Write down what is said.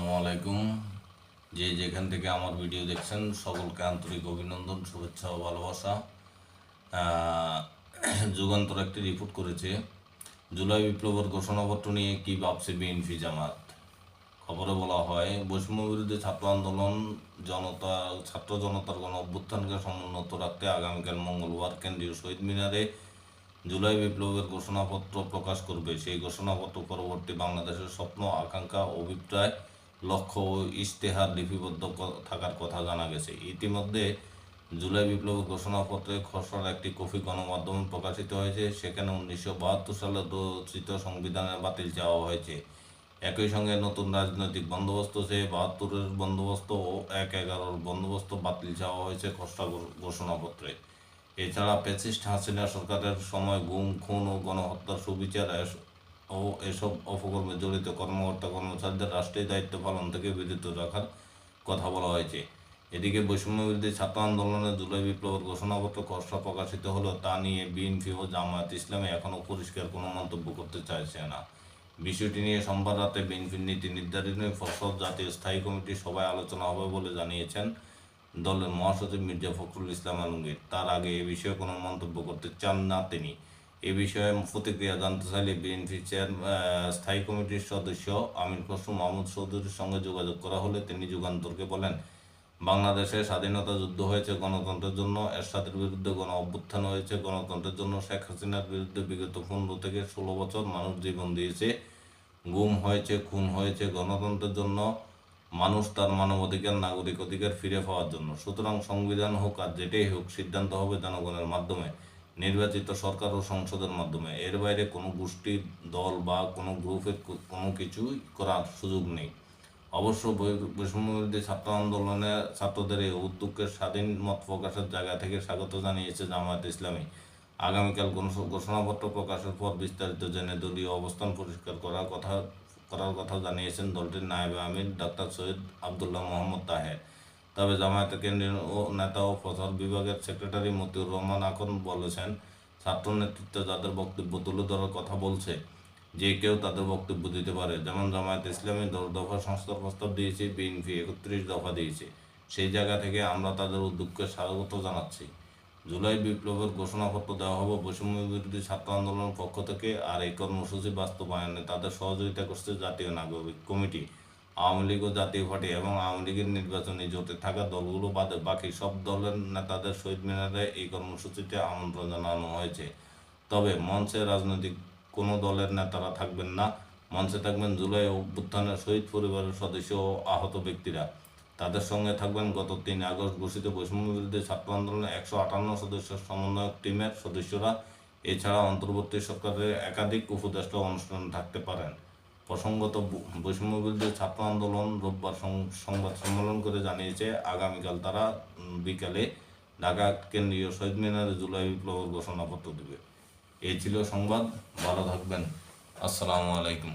আসসালামু আলাইকুম। যে যেখান থেকে আমার ভিডিও দেখছেন, সকলকে আন্তরিক অভিনন্দন, শুভেচ্ছা ও ভালোবাসা। যুগান্তর একটি রিপোর্ট করেছে। জুলাই বিপ্লবের ঘোষণাপত্র নিয়ে কি ভাবছে বিএনপি জামাত? খবরে বলা হয়, বৈষম্য বিরুদ্ধে ছাত্র আন্দোলন জনতা, ছাত্র জনতার গণ অভ্যুত্থানকে সমুন্নত রাখতে আগামীকাল মঙ্গলবার কেন্দ্রীয় শহীদ মিনারে জুলাই বিপ্লবের ঘোষণাপত্র প্রকাশ করবে। সেই ঘোষণাপত্র পরবর্তী বাংলাদেশের স্বপ্ন, আকাঙ্ক্ষা, অভিপ্রায় লক্ষ্য ও ইশতেহার লিপিবদ্ধ থাকার কথা জানা গেছে। ইতিমধ্যে জুলাই বিপ্লবের ঘোষণাপত্রে খসড়ার একটি কপি গণমাধ্যমে প্রকাশিত হয়েছে, সেখানে উনিশশো বাহাত্তর সালে রচিত সংবিধানের বাতিল চাওয়া হয়েছে। একই সঙ্গে নতুন রাজনৈতিক বন্দোবস্ত চেয়ে বাহাত্তরের বন্দোবস্ত ও এক এগারোর বন্দোবস্ত বাতিল চাওয়া হয়েছে খসড়া ঘোষণাপত্রে। এছাড়া প্যাসিস্ট হাসিনা সরকারের সময় গুম, খুন ও গণহত্যার সুবিচার ও এসব অপকর্মে জড়িত কর্মকর্তা কর্মচারীদের রাষ্ট্রীয় দায়িত্ব পালন থেকে বিরত রাখার কথা বলা হয়েছে। এদিকে বৈষম্য বিরোধী ছাত্র আন্দোলনের জুলাই বিপ্লবের ঘোষণাপত্র খসড়া প্রকাশিত হলো তা নিয়ে বিএনপি ও জামায়াত ইসলামে এখনও পরিষ্কার কোনো মন্তব্য করতে চাইছে না। বিষয়টি নিয়ে সোমবার রাতে বিএনপির নীতি নির্ধারণী ফসল জাতীয় স্থায়ী কমিটির সভায় আলোচনা হবে বলে জানিয়েছেন দলের মহাসচিব মির্জা ফখরুল ইসলাম আলমগীর। তার আগে এ বিষয়ে কোনো মন্তব্য করতে চান না তিনি। এ বিষয়ে প্রতিক্রিয়া জানতে চাইলে বিএনপি চেয়ার স্থায়ী কমিটির সদস্য আমির খসরু মাহমুদ চৌধুরীর সঙ্গে যোগাযোগ করা হলে তিনি যুগান্তরকে বলেন, বাংলাদেশে স্বাধীনতা যুদ্ধ হয়েছে গণতন্ত্রের জন্য, এরশাদের বিরুদ্ধে গণ অভ্যুত্থান হয়েছে গণতন্ত্রের জন্য, শেখ হাসিনার বিরুদ্ধে বিগত পনেরো থেকে ষোলো বছর মানুষ জীবন দিয়েছে, গুম হয়েছে, খুন হয়েছে গণতন্ত্রের জন্য, মানুষ তার মানবাধিকার, নাগরিক অধিকার ফিরে পাওয়ার জন্য। সুতরাং সংবিধান হোক আর যেটাই হোক, সিদ্ধান্ত হবে জনগণের মাধ্যমে। নির্বাচিত সরকার ও সংসদের মাধ্যমে। এর বাইরে কোনো গোষ্ঠীর দল বা কোনো গ্রুপের কোনো কিছুই করার সুযোগ নেই। অবশ্য বৈষম্যবিরোধী ছাত্র আন্দোলনে ছাত্রদের এই উদ্যোগকে স্বাধীন মত প্রকাশের জায়গা থেকে স্বাগত জানিয়েছে জামায়াত ইসলামী। আগামীকাল ঘোষণাপত্র প্রকাশের পর বিস্তারিত জেনে দলীয় অবস্থান পরিষ্কার করার কথা করার কথা জানিয়েছেন দলটির নায়েবে আমির, ডাক্তার সৈয়দ আবদুল্লাহ মোহাম্মদ তাহের। তবে জামায়াতের কেন্দ্রীয় নেতা ও প্রচার বিভাগের সেক্রেটারি মতিউর রহমান আকন বলেছেন, ছাত্র নেতৃত্ব যাদের বক্তব্য তুলে ধরার কথা বলছে, যে কেউ তাদের বক্তব্য দিতে পারে। যেমন জামায়াত ইসলামী দশ দফা সংস্কার প্রস্তাব দিয়েছে, বিএনপি একত্রিশ দফা দিয়েছে। সেই জায়গা থেকে আমরা তাদের উদ্যোগকে স্বাগত জানাচ্ছি। জুলাই বিপ্লবের ঘোষণাপত্র দেওয়া হবে বৈষম্য বিরোধী ছাত্র আন্দোলনের পক্ষ থেকে, আর এই কর্মসূচি বাস্তবায়নে তাদের সহযোগিতা করছে জাতীয় নাগরিক কমিটি। আওয়ামী লীগ ও জাতীয় পার্টি এবং আওয়ামী লীগের নির্বাচনী জোটে থাকা দলগুলো বাদে বাকি সব দলের নেতাদের শহীদ মিনারে এই কর্মসূচিতে আমন্ত্রণ জানানো হয়েছে। তবে মঞ্চে রাজনৈতিক কোনো দলের নেতারা থাকবেন না। মঞ্চে থাকবেন জুলাই অভ্যুত্থানের শহীদ পরিবারের সদস্য ও আহত ব্যক্তিরা। তাদের সঙ্গে থাকবেন গত তিন আগস্ট ঘোষিত বৈষম্য বিরোধী ছাত্র আন্দোলনের একশো আটান্ন সদস্যের সমন্বয়ক টিমের সদস্যরা। এছাড়া অন্তর্বর্তী সরকারের একাধিক উপদেষ্টা অনুষ্ঠানে থাকতে পারেন। প্রসঙ্গত বৈ- বৈষম্য বিরুদ্ধে ছাত্র আন্দোলন রোববার সংবাদ সম্মেলন করে জানিয়েছে, আগামীকাল তারা বিকালে ঢাকা কেন্দ্রীয় শহীদ মিনারে জুলাই বিপ্লবের ঘোষণাপত্র দেবে। এই ছিল সংবাদ, ভালো থাকবেন। আসসালামু আলাইকুম।